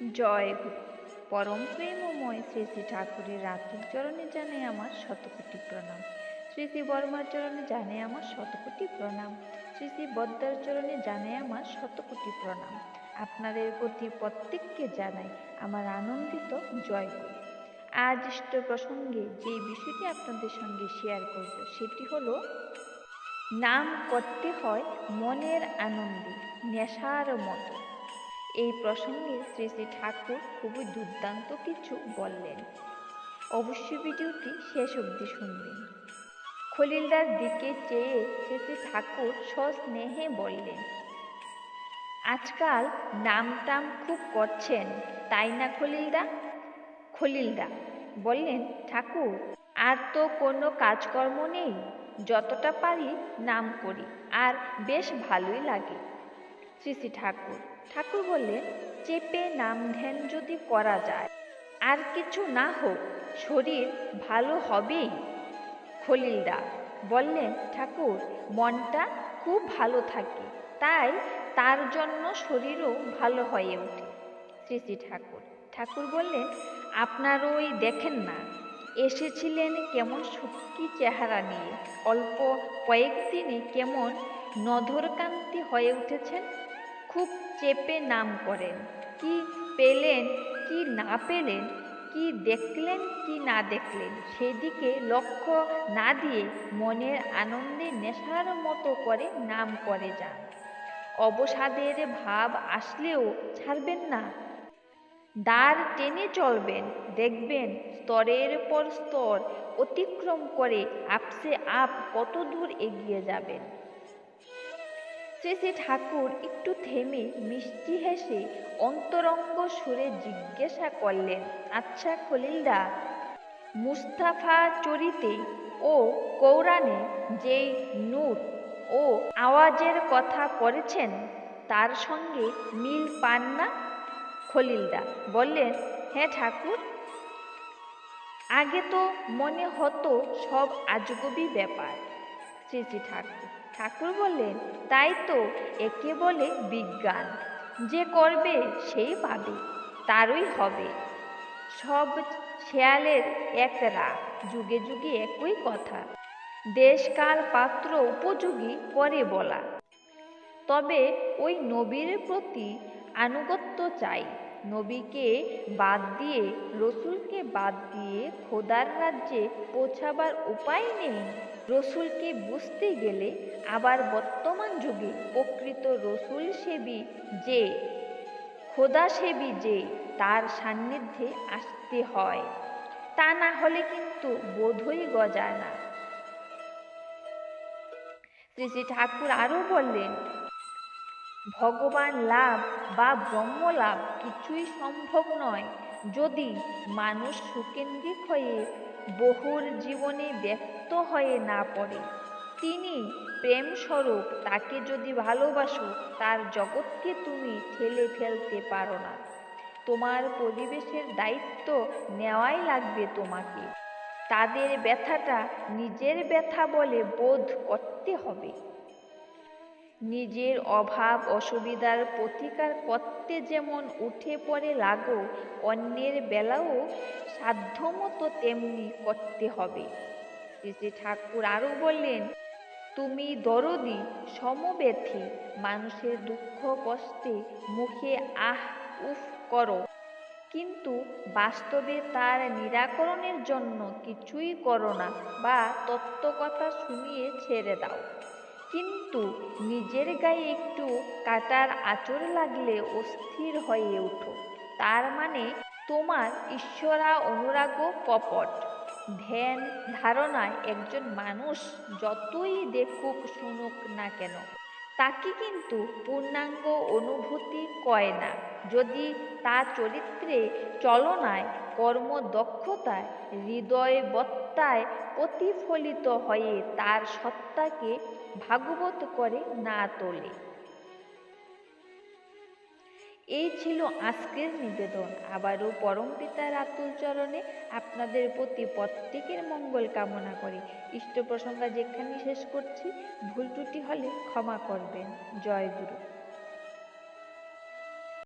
জয় পরম প্রেমময় শ্রী শ্রী ঠাকুরের রাতুল চরণে জানে আমার শতকোটি প্রণাম। শ্রী শ্রী বর্মার চরণে জানে আমার শতকোটি প্রণাম। শ্রী শ্রী বদ্দার চরণে জানে আমার শতকোটি প্রণাম। আপনাদের প্রতি প্রত্যেককে জানাই আমার আনন্দিত জয় আজ ইষ্ট প্রসঙ্গে যে বিষয়টি আপনাদের সঙ্গে শেয়ার করব, সেটি হলো, নাম করতে হয় মনের আনন্দে, নেশার মতো। এই প্রসঙ্গে শ্রী শ্রী ঠাকুর খুবই দুর্দান্ত কিছু বললেন। অবশ্যই ভিডিওটি শেষ অবধি শুনবেন। খলিলদার দিকে চেয়ে শ্রী শ্রী ঠাকুর সস্নেহে বললেন, আজকাল নাম টাম খুব করছেন, তাই না খলিলদা? খলিলদা, বললেন ঠাকুর, আর তো কোনো কাজকর্ম নেই, যতটা পারি নাম করি, আর বেশ ভালোই লাগে। শ্রী শ্রী ঠাকুর। ঠাকুর বললেন চেপে নাম ধ্যান যদি করা যায়, আর কিছু না হোক, শরীর ভালো হবেই। খলিলদা বললেন, ঠাকুর, মনটা খুব ভালো থাকে, তাই তার জন্য শরীরও ভালো হয়ে ওঠে। শ্রী শ্রী ঠাকুর। ঠাকুর বললেন, আপনার ওই দেখেন না, এসেছিলেন কেমন সুটকি চেহারা নিয়ে, অল্প কয়েকদিনে কেমন নধরকান্তি হয়ে উঠেছেন, খুব চেপে নাম করেন। কি পেলেন, কি না পেলেন, কি দেখলেন, কি না দেখলেন, সেদিকে লক্ষ্য না দিয়ে মনের আনন্দে নেশার মতো করে নাম করে যান। অবসাদের ভাব আসলেও ছাড়বেন না। দাঁড় টেনে চলবেন, দেখবেন স্তরের পর স্তর অতিক্রম করে আপসে আপ কত দূর এগিয়ে যাবেন। শ্রী শ্রী ঠাকুর একটু থেমে মিষ্টি হেসে অন্তরঙ্গ সুরে জিজ্ঞাসা করলেন আচ্ছা খলিলদা, মুস্তাফা চরিতে ও কৌরানে যেই নূর ও আওয়াজের কথা পড়েছেন, তার সঙ্গে মিল পান না? খলিলদা বললেন হ্যাঁ ঠাকুর। আগে তো মনে হতো সব আজগবি ব্যাপার। শ্রী শ্রী ঠাকুর ঠাকুর বললেন, তাই তো, একে বলে বিজ্ঞান। যে করবে, সেই পাবে, তারই হবে। সব শেয়ালের এক রাগ যুগে যুগে একই কথা। দেশকাল পাত্র উপযোগী করে বলা। তবে ওই নবীর প্রতি আনুগত্য চাই। নবীকে বাদ দিয়ে, রসুলকে বাদ দিয়ে খোদার রাজ্যে পৌঁছাবার উপায় নেই। রসুলকে বুঝতে গেলে আবার বর্তমান যুগে প্রকৃত রসুল সেবী যে, খোদা সেবী যে, তার সান্নিধ্যে আসতে হয়। তা না হলে কিন্তু বোধই গজায় না। শ্রী শ্রী ঠাকুর আরও বললেন, ভগবান লাভ বা ব্রহ্ম লাভ কিছুই সম্ভব নয়। যদি মানুষ সুকেন্দ্রিক হয়ে বহুর জীবনে ব্যক্ত হয়ে না পড়ে তিনি প্রেমস্বরূপ তাকে যদি ভালোবাসো, তার জগৎকে তুমি ঠেলে ফেলতে পারো না। তোমার পরিবেশের দায়িত্ব নেওয়াই লাগবে তোমাকে। তাদের ব্যথাটা নিজের ব্যথা বলে বোধ করতে হবে। নিজের অভাব অসুবিধার প্রতিকার করতে যেমন উঠে পড়ে লাগো, অন্যের বেলাও সাধ্যমতো তেমনি করতে হবে। শ্রী ঠাকুর আরও বললেন তুমি দরদি, সমব্যথী, মানুষের দুঃখ কষ্টে মুখে আহ, উফ করো। কিন্তু বাস্তবে তার নিরাকরণের জন্য কিছুই করো না বা তত্ত্বকথা শুনিয়ে ছেড়ে দাও। কিন্তু নিজের গায়ে একটু কাটার আচর লাগলে অস্থির হয়ে ওঠো। তার মানে তোমার ঈশ্বরা অনুরাগ কপট। ধ্যান ধারণায় একজন মানুষ যতই দেখুক, শুনুক না কেন, তাকে কিন্তু পূর্ণাঙ্গ অনুভূতি কয় না। যদি তা চরিত্রে চলনায়, কর্মদক্ষতায়, হৃদয়বত্তায় প্রতিফলিত হয়ে তার সত্তাকে ভাগবত করে না তোলে। এই ছিল আজকের নিবেদন। আবারও পরম পিতার আতুল চরণে আপনাদের প্রতি প্রত্যেকের মঙ্গল কামনা করে। ইষ্ট প্রসঙ্গ যেখানে শেষ করছি, ভুল ত্রুটি হলে ক্ষমা করবেন। জয় গুরু।